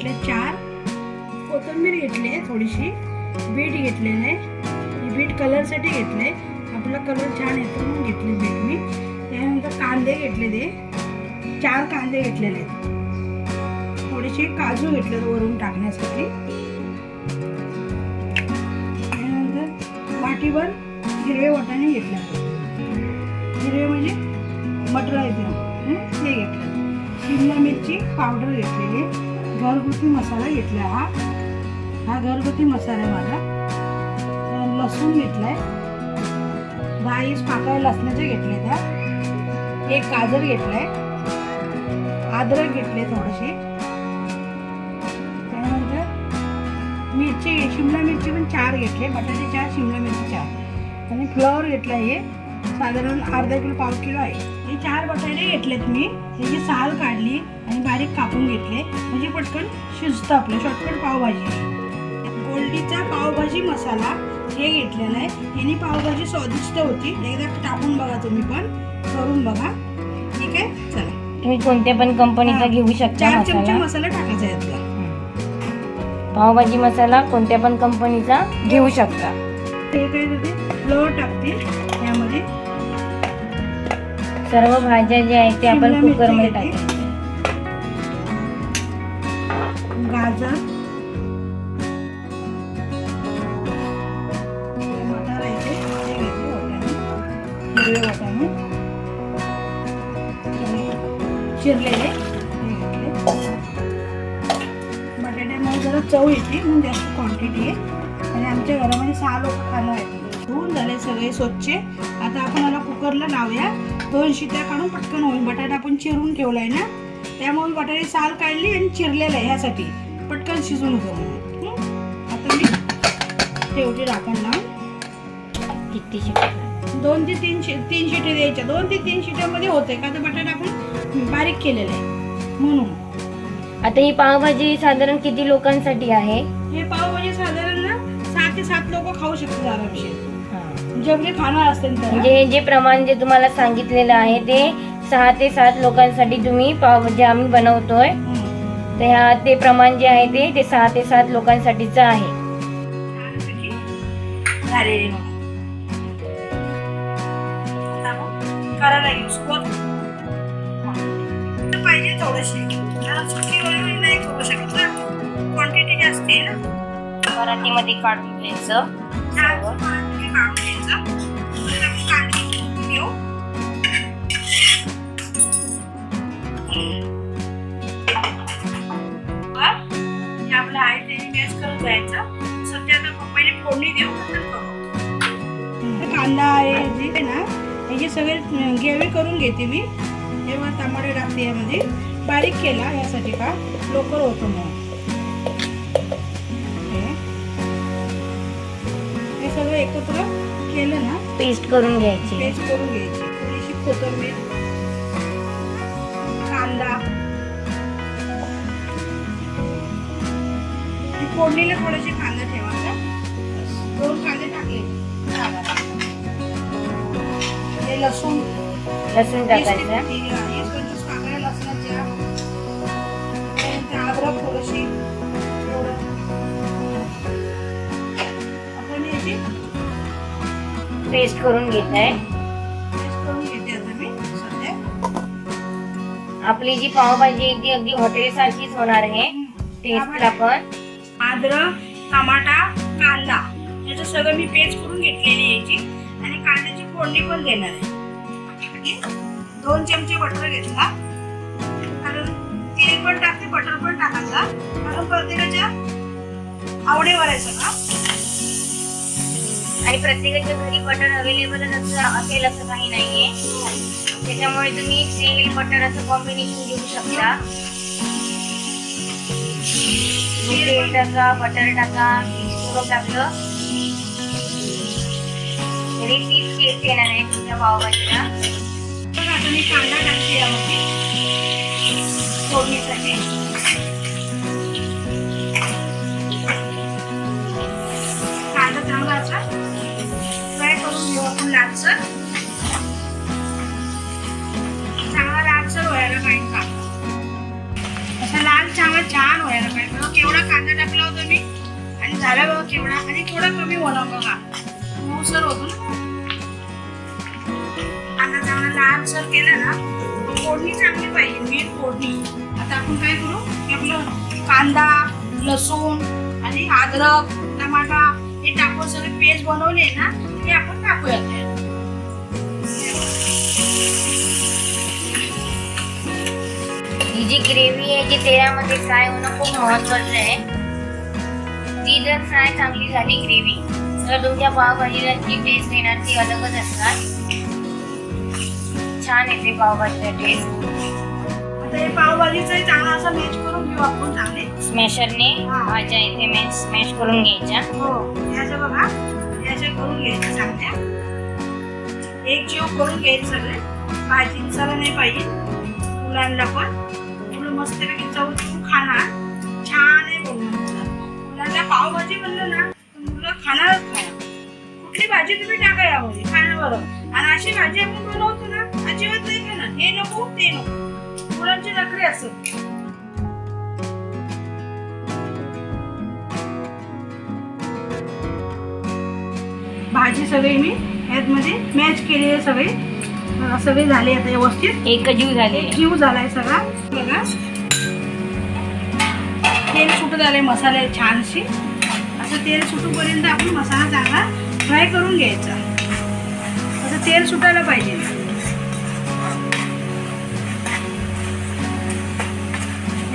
घेतले चार. कोथिंबीर घेतली आहे थोडीशी. बीट घेतलेलं आहे. बीट कलरसाठी घेतले आपला कलर छान येतो म्हणून घेतले बीट मी. त्यानंतर कांदे घेतले ते चार कांदे घेतलेले आहेत. थोडेसे काजू घेतले वरून टाकण्यासाठी. त्यानंतर वाटीवर हिरवे वाटाणे घेतले हिरवे म्हणजे मटर आहे ते ते घेतलं शिमला मिरची पावडर घेतलेली घरगुती मसाला घेतला हा. हा घरगुती मसाला आहे माझा. लसूण घेतलाय. दहा वीस पाकळ्या लसणाचे घेतले त्या एक गाजर घेतलाय. अद्रक घेतले थोडेसे त्यानंतर मिरची शिमला मिरची पण चार घेतले. बटाटे चार शिमला मिरची चार. आणि फ्लॉवर घेतला हे. साधारण अर्धा किलो पाव किलो आहे. चार बटाटे घेतलेत मी. त्याची साल काढली आणि बारीक कापून घेतले. म्हणजे पटकन शिजतं आपलं. शॉर्टकट पावभाजी. गोल्डीचा पावभाजी मसाला हे घेतलेला आहे. याने पावभाजी स्वादिष्ट होती. एकदा टाकून बघा तुम्ही पण. करून बघा. ठीक आहे? चला. तुम्ही कोणत्या पण कंपनीचा हा. घेऊ शकता चार चमचे मसाला टाकायचा आहे यातला पावभाजी मसाला कोणत्या पण कंपनीचा घेऊ शकता. ते काय करते? फ्लोअर टाकते. यामध्ये सर्व भाज्या ज्या आहेत ते आपण शिमला मिरची कुकरमध्ये घेते. टाकायचं गाजर. मटार आहे ते. हिरवे वाटाणे. चिरलेले. बटाट्यामुळे जरा चव येते म्हणून जास्त क्वांटिटी आहे. आणि आमच्या घरामध्ये सहा लोक खाणं आहे धुवून झाले सगळे स्वच्छ. आता आपण याला कुकरला लावूया. दोन शिट्या काढून पटकन होईल. बटाटा आपण चिरून ठेवलाय ना? त्यामुळे बटाटे साल काढली आणि चिरलेलं आहे ह्यासाठी. पटकन शिजून होतं हं? आता मी ठेवते झाकण लावून किती शिकतात दोन ते तीन शि तीन शिटे द्यायच्या. दोन ते तीन शिट्यामध्ये होते का? तर बटाटा आपण बारीक केलेला आहे. म्हणून. आता ही पावभाजी साधारण किती लोकांसाठी आहे? हे पावभाजी साधारण ना सहा ते सात लोक खाऊ शकतात आरामशीर. जेवढे खाणार असतील तर म्हणजे हे? जे प्रमाण जे तुम्हाला सांगितलेलं आहे ते सहा ते सात लोकांसाठी तुम्ही पावभाजी आम्ही बनवतोय. तर ह्या ते प्रमाण जे आहे ते ते सहा ते सात लोकांसाठीच आहे. पाहिजे नाही करू शकत ना. क्वांटिटी जास्त आहे ना. मराठीमध्ये काढून घ्यायचं. करून घेते मी. तेव्हा टमाटे टाकते यामध्ये बारीक केला यासाठी का लवकर होतो मग हे. सगळं एकत्र केलं ना पेस्ट करून घ्यायची. पेस्ट करून घ्यायची. थोडीशी कोथिंबीर कांदा. फोडणीला थोडेसे कांदा ठेवायचा. दोन कांदे टाकले. हे लसूण. लसूण टाकायचं. पेस्ट करून घेत आहे आपली जी पावभाजी ती अगदी हॉटेल सारखीच होणार आहे. टेस्टला पण. अद्रक टमाटा कांदा. याचं सगळं मी पेस्ट करून घेतलेली आहे याची. आणि कांद्याची फोडणी पण देणार आहे. दोन चमचे बटर घेतला. कारण तेल पण टाकते बटर पण टाकायचा. कारण प्रत्येकाच्या आवडीवर आहे सगळं. आणि प्रत्येकाच्या घरी बटर अवेलेबल असेल असं काही नाहीये. त्याच्यामुळे तुम्ही तेल बटर असं कॉम्बिनेशन घेऊ शकता. तेल टाका बटर टाका सर्व टाकलं. तरी तीच टेस्ट येणार आहे तुमच्या पावभाजीला. आता मी कांदा टाकते यामध्ये फोडणीसाठी कांदा चांगला असा फ्राय करून घेऊ आपण लालसर चांगला व्हायला काही कांदा असा लाल चांगला छान व्हायला पाहिजे. बघा केवढा कांदा टाकला होता मी. आणि झाला बघा केवढा. आणि थोडा कमी होणार बघा. मऊसर होतो ना. कांदा चांगला लालसर केला ना फोडणी चांगली पाहिजे मीठ फोडणी. आता आपण काय करू? की आपलं कांदा लसूण आणि अद्रक टमाटा हे टाकून सगळे पेस्ट बनवले ना ते आपण टाकूया ही जी ग्रेव्ही आहे जी तेलामध्ये फ्राय होणं खूप महत्वाचं आहे. ती जर फ्राय चांगली झाली ग्रेव्ही तर तुमच्या पावभाजीला जी टेस्ट येणार ती अलगच असणार. छान येते पावभाजीला टेस्ट आता हे पावभाजीचं चांगला असं मॅच करून घेऊ आपण चांगले. स्मॅशरने हा. भाज्या इथे स्मॅश करून घ्यायच्या. हो याचं बघा याच्या करून घ्यायचं चांगल्या. एक जीव करून घ्यायचं सगळे. भाजी नाही पाहिजे. मुलांना पण. मुलं मस्तपैकी चव चव खाणार. छान आहे मुलांना पावभाजी म्हणलं ना तर मुलं खाणारच नाही कुठली भाजी तुम्ही टाका यामध्ये खाण्याबरोबर आणि अशी भाजी आपण बनवतो ना अजिबात नाही खाणार हे नको ते नको. मुलांची नखरे असत भाजी सगळी मी यातमध्ये मॅच केली आहे सगळे सगळे झाले आता व्यवस्थित. एकजीव झाली. जीव झालाय सगळा. बघा. तेल सुटत आलंय मसाले छानशी. असं तेल सुटूपर्यंत आपण मसाला चांगला फ्राय करून घ्यायचा. असं तेल सुटायला पाहिजे.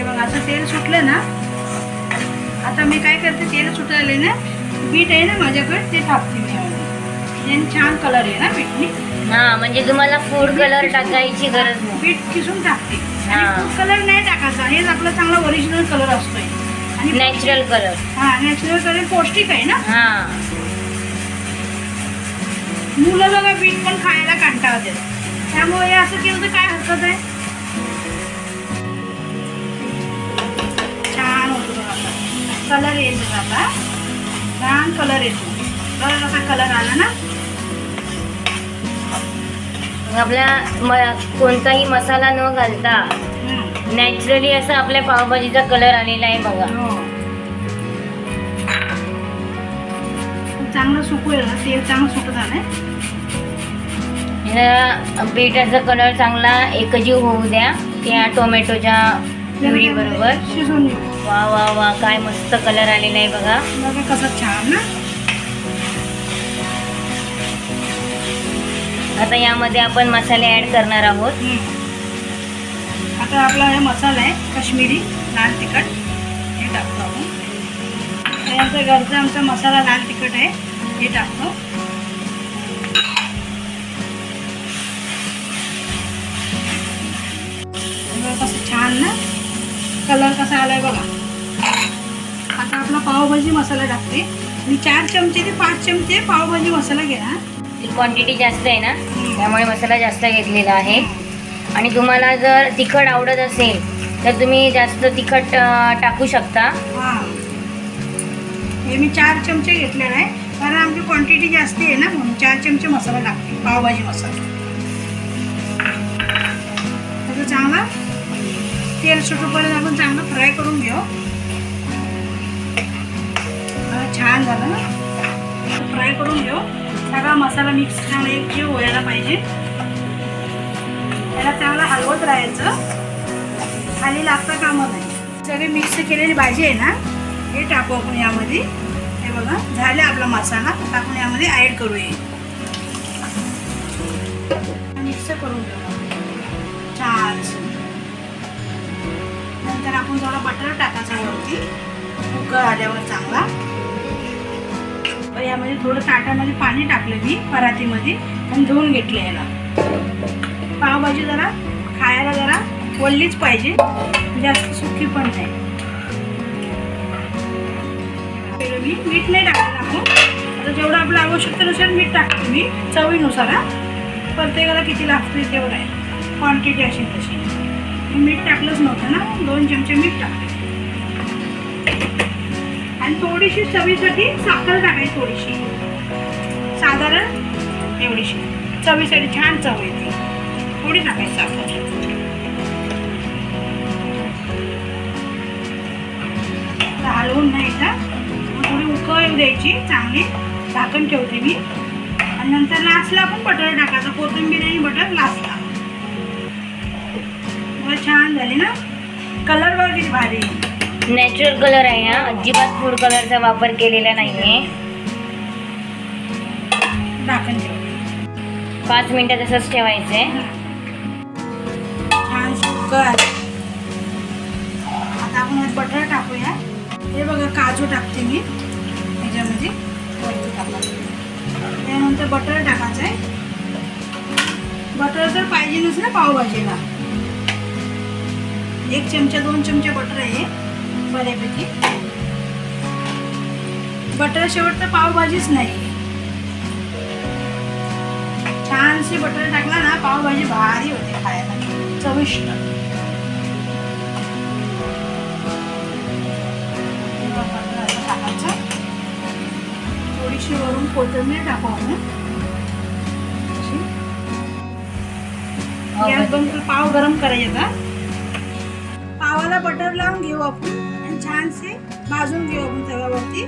हे बघा असं तेल सुटलं ना? आता मी काय करते तेल सुटायला ना बीट आहे ना माझ्याकडे ते टाकते मी छान कलर आहे ना बीटनी हा म्हणजे तुम्हाला फूड कलर टाकायची गरज नाही. बीट किसून टाकते. आणि कलर नाही टाकायचा. हेच आपला चांगला ओरिजिनल कलर असतोय. आणि नॅचरल कलर हा नॅचरल कलर पौष्टिक आहे ना? हा. मुलं बघा बीट पण खायला कंटाळतात. त्यामुळे हे असं केलं तर काय हरकत आहे? कलर येईल बघा आता छान कलर कसा कलर आला ना मग आपला म- कोणताही मसाला न घालता. नॅचरली असं आपल्या पावभाजीचा कलर आलेला आहे बघा. हो. चांगलं सुकूया ना तेल चांगलं सुकत आलंय ह्याला बीटाचा कलर चांगला एकजीव होऊ द्या. त्या टोमॅटोच्या बरोबर. शिजवून घेऊ. वा वा वा काय मस्त कलर आलेला आहे बघा. बघा कसं छान ना. आता यामध्ये आपण मसाले ऍड करणार आहोत. आता आपला हे मसाला आहे काश्मीरी लाल तिखट. हे टाकतो आपण. हे आमचा घरचा आमचा मसाला लाल तिखट आहे हे टाकतो. कसं छान ना. कलर कसा आलाय बघा. आता आपला पावभाजी मसाला टाकते. मी चार चमचे ते पाच चमचे पावभाजी मसाला घ्या क्वांटिटी जास्त आहे ना त्यामुळे मसाला जास्त घेतलेला आहे. आणि तुम्हाला जर तिखट आवडत असेल तर तुम्ही जास्त तिखट टाकू शकता. हा. हे मी चार चमचे घेतलेला आहे. कारण आमची क्वांटिटी जास्ती आहे ना म्हणून चार चमचे मसाला टाकते पावभाजी मसाला. त्याचं चांगला तेल सुटूपर्यंत आपण चांगलं फ्राय करून घेऊ. छान झालं ना? फ्राय करून घेऊ. सगळा मसाला मिक्स छान एक जीव व्हायला पाहिजे. त्याला चांगला हलवत राहायचं. खाली लागता कामं नाही. सगळी मिक्स केलेली भाजी आहे ना हे टाकू आपण यामध्ये. हे बघा झाले आपला मसाला. टाकून यामध्ये ॲड करूया. कुकर आल्यावर चांगला. तर यामध्ये थोडं ताटामध्ये पाणी टाकलं मी परातीमध्ये आणि धुवून घेतलं याला. पावभाजी जरा खायला जरा वल्लीच पाहिजे. जास्त सुकी पण नाही. मी मीठ नाही टाकलं आपण. आता जेवढं आपलं आवश्यकतेनुसार मीठ टाकतो मी चवीनुसार हा. प्रत्येकाला किती लागते तेवढं आहे. क्वांटिटी अशी तशी. मीठ टाकलंच नव्हतं ना. दोन चमचे मीठ टाकले. आणि थोडीशी चवीसाठी साखर टाकायची थोडीशी. साधारण एवढीशी. चवीसाठी छान चव येते. थोडी टाकायची साखर. हलवून नाही का मग थोडी उकळ द्यायची. चांगली झाकण ठेवते मी. आणि नंतर लास्टला आपण बटर टाकायचं. कोथिंबीर आणि बटर लास्टला मग छान झाली ना? कलर वगैरे भारी. नॅचरल कलर आहे हा. अजिबात फूड कलरचा वापर केलेला नाहीये. झाकण ठेव. पाच मिनिटं तसंच ठेवायचंय. छान शुकर. आता आपण ह्यात बटर टाकूया. हे बघा काजू टाकते मी. ह्याच्यामध्ये वरती टाकायचं त्यानंतर बटर टाकायचं आहे बटर तर पाहिजेच ना पावभाजीला. एक चमचा दोन चमचे बटर आहे बऱ्यापैकी. बटर शेवट तर पावभाजीच नाही. छानशी बटर टाकला ना पावभाजी भारी होते खायला. चविष्ट. टाकायचं. थोडीशी वरून कोथिंबीर टाकू आपण. गॅस बंद पाव गरम करायचा. आता बटर लावून घेऊ आपण. आणि छानसे भाजून घेऊ आपण तव्यावरती